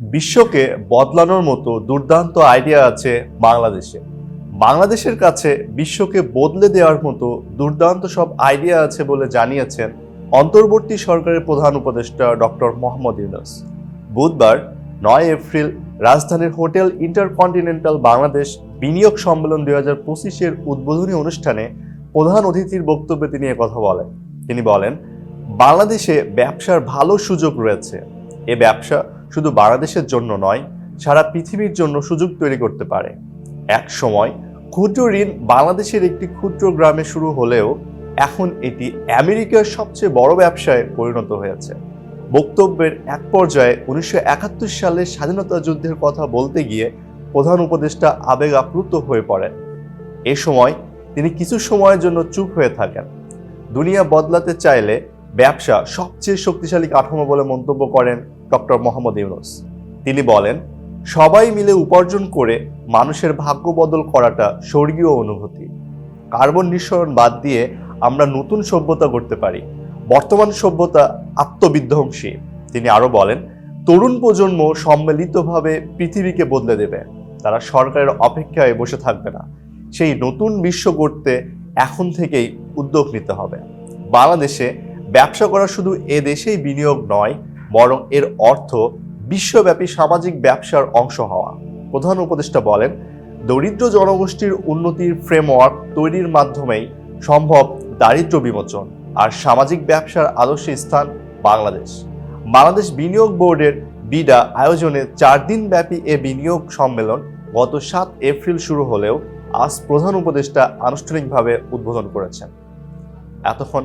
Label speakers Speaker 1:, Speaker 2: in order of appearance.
Speaker 1: বিশ্বকে বদলানোর মতো দুর্দান্ত আইডিয়া আছে বাংলাদেশে। বাংলাদেশের কাছে বিশ্বকে বদলে দেওয়ার মতো দুর্দান্ত সব আইডিয়া আছে বলে জানিয়েছেন অন্তর্বর্তী সরকারের প্রধান উপদেষ্টা ডক্টর মোহাম্মদ ইউনুস। বুধবার নয় এপ্রিল রাজধানীর হোটেল ইন্টারকন্টিনেন্টাল বাংলাদেশ বিনিয়োগ সম্মেলন দুই হাজার পঁচিশের উদ্বোধনী অনুষ্ঠানে প্রধান অতিথির বক্তব্যে তিনি কথা বলেন। তিনি বলেন, বাংলাদেশে ব্যবসার ভালো সুযোগ রয়েছে। এ ব্যবসা শুধু বাংলাদেশের জন্য নয়, সারা পৃথিবীর জন্য সুযোগ তৈরি করতে পারে। এক সময়, ক্ষুদ্র ঋণ বাংলাদেশের একটি ক্ষুদ্র গ্রামে শুরু হলেও এখন এটি আমেরিকার সবচেয়ে বড় ব্যবসায় পরিণত হয়েছে। বক্তব্যের এক পর্যায়ে উনিশশো সালের স্বাধীনতা যুদ্ধের কথা বলতে গিয়ে প্রধান উপদেষ্টা আবেগ আপ্লুত হয়ে পড়েন। এ সময় তিনি কিছু সময়ের জন্য চুপ হয়ে থাকেন। দুনিয়া বদলাতে চাইলে ব্যবসা সবচেয়ে শক্তিশালী কাঠামো বলে মন্তব্য করেন ডক্টর মোহাম্মদ ইউনুস। তিনি বলেন, সবাই মিলে উপার্জন করে মানুষের ভাগ্য বদল করাটা স্বর্গীয় অনুভূতি। কার্বন নিঃসরণ বাদ দিয়ে আমরা নতুন সভ্যতা করতে পারি। বর্তমান সভ্যতা আত্মবিধ্বংসী। তিনি আরও বলেন, তরুণ প্রজন্ম সম্মিলিতভাবে পৃথিবীকে বদলে দেবে। তারা সরকারের অপেক্ষায় বসে থাকবে না। সেই নতুন বিশ্ব গড়তে এখন থেকেই উদ্যোগ নিতে হবে। বাংলাদেশে ব্যবসা করা শুধু এ দেশেই বিনিয়োগ নয়, বরং এর অর্থ বিশ্বব্যাপী সামাজিক ব্যবসার অংশ হওয়া। প্রধান উপদেষ্টা বলেন, দরিদ্র জনগোষ্ঠীর উন্নতির ফ্রেমওয়ার্ক তৈরির মাধ্যমেই সম্ভব দারিদ্র্য বিমোচন আর সামাজিক ব্যবসার আদর্শ স্থান বাংলাদেশ। বাংলাদেশ বিনিয়োগ বোর্ডের বিডা আয়োজনে চার দিন ব্যাপী এ বিনিয়োগ সম্মেলন গত সাত এপ্রিল শুরু হলেও আজ প্রধান উপদেষ্টা আনুষ্ঠানিকভাবে উদ্বোধন করেছেন। এতক্ষণ